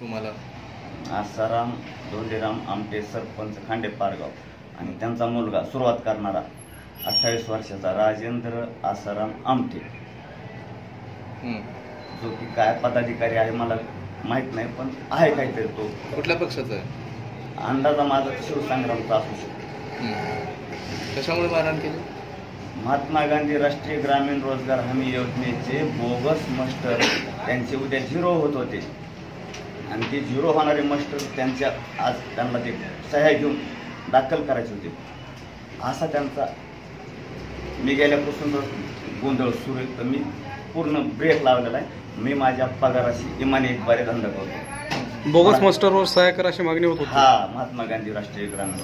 तुम्हाला? आसाराम धोंडीराम आमटे सरपंच खांडे पारगाव. आणि त्यांचा मुलगा सुरुवात करणारा अठ्ठावीस वर्षाचा राजेंद्र आसाराम आमटे. हं. जो की काय पदाधिकारी आहे मला माहीत नाही पण आहे काहीतरी तो. कुठल्या पक्षाचा आहे? अंदाजा माझा शिवसंग्रामचा असू शकतो. हं. कशामुळे मारहाण केली? महात्मा गांधी राष्ट्रीय ग्रामीण रोजगार हमी योजनेचे बोगस मस्टर त्यांचे उद्या झिरो होत होते. आणि ते झिरो होणारे मस्टर त्यांच्या आज त्यांना ते सह्या घेऊन दाखल करायचे होते. असा त्यांचा मी गेल्यापासून गोंधळ सुरू आहे. तर मी पूर्ण ब्रेक लावलेला आहे. मी माझ्या पगाराशी इमाने इतबारे धंदा करतो. बोगस मास्टरवर सहाय्य करा अशी मागणी होत होती. हा महात्मा गांधी राष्ट्रीय ग्रामीण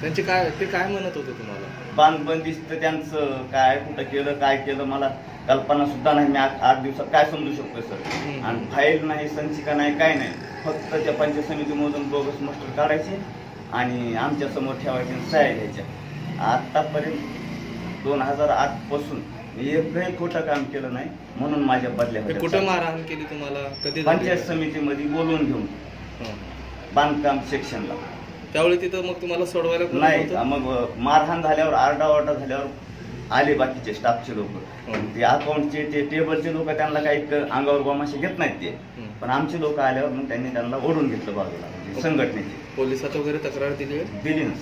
त्यांचे काय ते काय म्हणत होते तुम्हाला बांधबंदिस्त त्यांचं काय कुठं केलं काय केलं मला कल्पना सुद्धा नाही मी आठ आठ दिवसात काय समजू शकतो सर हम्म. आणि फाईल नाही संचिका नाही काय नाही फक्त त्या पंचायत समितीमधून बोगस मास्टर काढायचे आणि आमच्यासमोर ठेवायचे आणि सह्या घ्यायच्या आतापर्यंत दोन हजार आठपासून मी एकही खोटं काम केलं नाही म्हणून माझ्या बदल्या ते होत्या. कुठं मारहाण केली तुम्हाला कधी झाली? पंचायत समितीमध्ये बोलवून घेऊन हं. बांधकाम सेक्शनला त्यावेळी तिथं मग तुम्हाला सोडवायला कोण नाही? मग मारहाण झाल्यावर आरडाओरडा झाल्यावर आले बाकीचे स्टाफचे लोक हं. ते अकाउंटचे ते टेबलचे लोक त्यांना काही क- अंगावर गोमाशे घेत नाहीत ते हं. पण आमचे लोक आल्यावर मग त्यांनी त्यांना ओढून घेतलं बाजूला म्हणजे संघटनेची पोलिसात वगैरे तक्रार दिली आहे दिली ना.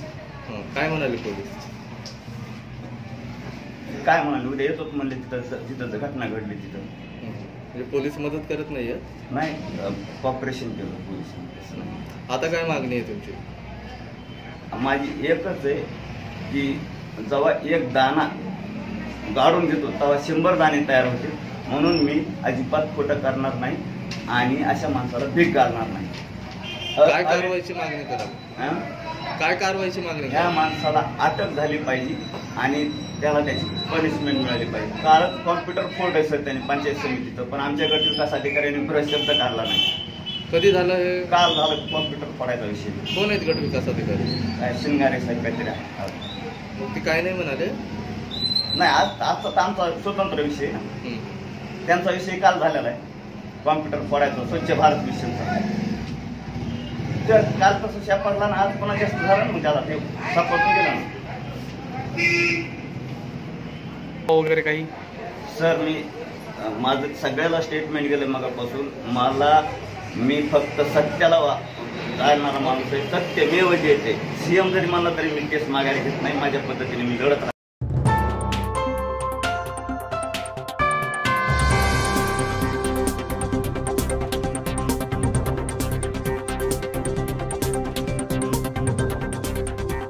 हं. काय म्हणाले पोलीस काय म्हणाले उद्या येतोच म्हणले तिथं तिथं जर घटना घडली तिथं हं. म्हणजे पोलीस मदत करत नाहीये नाही कॉपरेशन केलं पोलिसांनी. आता काय मागणी आहे तुमची माझी एकच आहे की जेव्हा एक दाना गाडून घेतो तेव्हा शंभर दाणे तयार होते म्हणून मी अजिबात खोटं करणार नाही आणि अशा माणसाला भीक घालणार नाही. काय कारवाईची मागणी? काय कारवाईची मागणी ह्या कराल माणसाला अटक झाली पाहिजे आणि त्याला त्याची पनिशमेंट मिळाली पाहिजे. कारण कॉम्प्युटर फोल्ड आहे सर त्यांनी पंचायत समितीचं. पण आमच्या गट विकास अधिकाऱ्यांनी शब्द काढला नाही. कधी झालं हे? काल झालं कॉम्प्युटर फोडायचा विषय. कोण आहेत गट विकास अधिकारी? काय शिंगारे साहेब काहीतरी आहे. मग ते काय नाही म्हणाले? नाही आज आजचा तर आमचा स्वतंत्र विषय. आहे. त्यांचा विषय काल झालेला आहे. कॉम्प्युटर फोडायचा स्वच्छ भारत मिशनचा तर काल तसं शापडला ना आज पुन्हा जास्त झालं ना मग त्याला ते सपोर्ट गेला ना. वगैरे काही? सर मी अं, माझं सगळ्याला स्टेटमेंट गेलं मगापासून. मला मी फक्त सत्याला वा जाणणारा माणूस आहे. सत्य मे येते सीएम जरी म्हणलं तरी मी केस मागायला घेत नाही. माझ्या पद्धतीने मी लढत